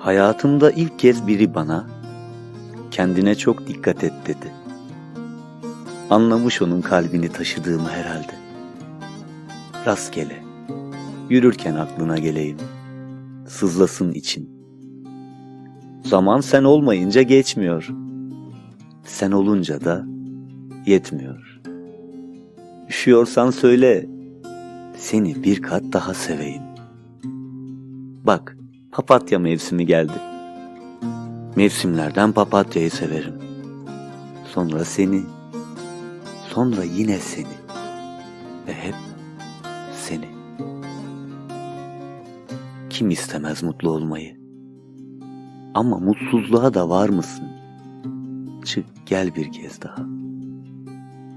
Hayatımda ilk kez biri bana kendine çok dikkat et dedi. Anlamış onun kalbini taşıdığımı herhalde. Rastgele, yürürken aklına geleyim, sızlasın için. Zaman sen olmayınca geçmiyor. Sen olunca da yetmiyor. Üşüyorsan söyle, seni bir kat daha seveyim. Bak, papatya mevsimi geldi. Mevsimlerden papatyayı severim. Sonra seni, sonra yine seni ve hep seni. Kim istemez mutlu olmayı? Ama mutsuzluğa da var mısın? Çık gel bir kez daha.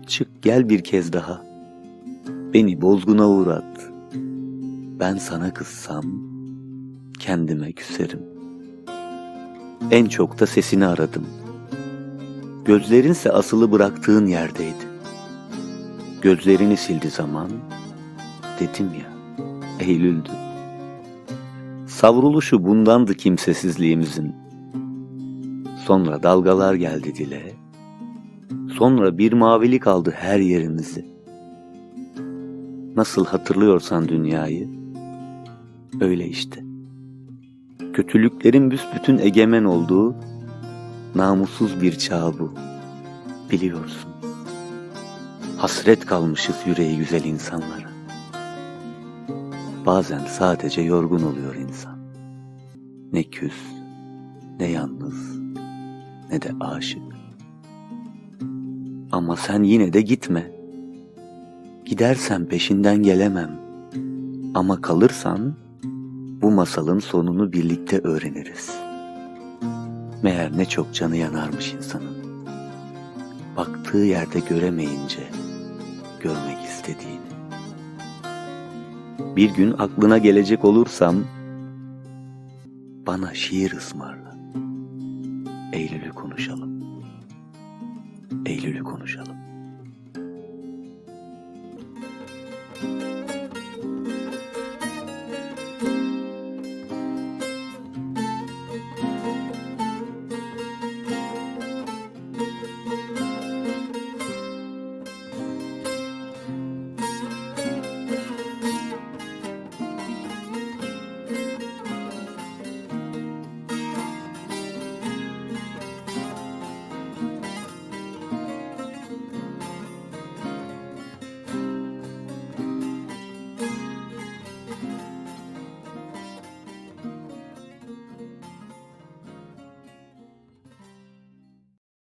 Çık gel bir kez daha. Beni bozguna uğrat. Ben sana kızsam kendime küserim. En çok da sesini aradım. Gözlerinse asılı bıraktığın yerdeydi. Gözlerini sildi zaman. Dedim ya, Eylül'dü. Savruluşu bundandı kimsesizliğimizin. Sonra dalgalar geldi dile. Sonra bir mavilik aldı her yerimizi. Nasıl hatırlıyorsan dünyayı, öyle işte. Kötülüklerin büsbütün egemen olduğu namussuz bir çağ bu. Biliyorsun. Hasret kalmışız yüreği güzel insanlara. Bazen sadece yorgun oluyor insan. Ne küs, ne yalnız, ne de aşık. Ama sen yine de gitme. Gidersen peşinden gelemem. Ama kalırsan bu masalın sonunu birlikte öğreniriz. Meğer ne çok canı yanarmış insanın. Baktığı yerde göremeyince görmek istediğini. Bir gün aklına gelecek olursam bana şiir ısmarla. Eylül'ü konuşalım. Eylül'ü konuşalım.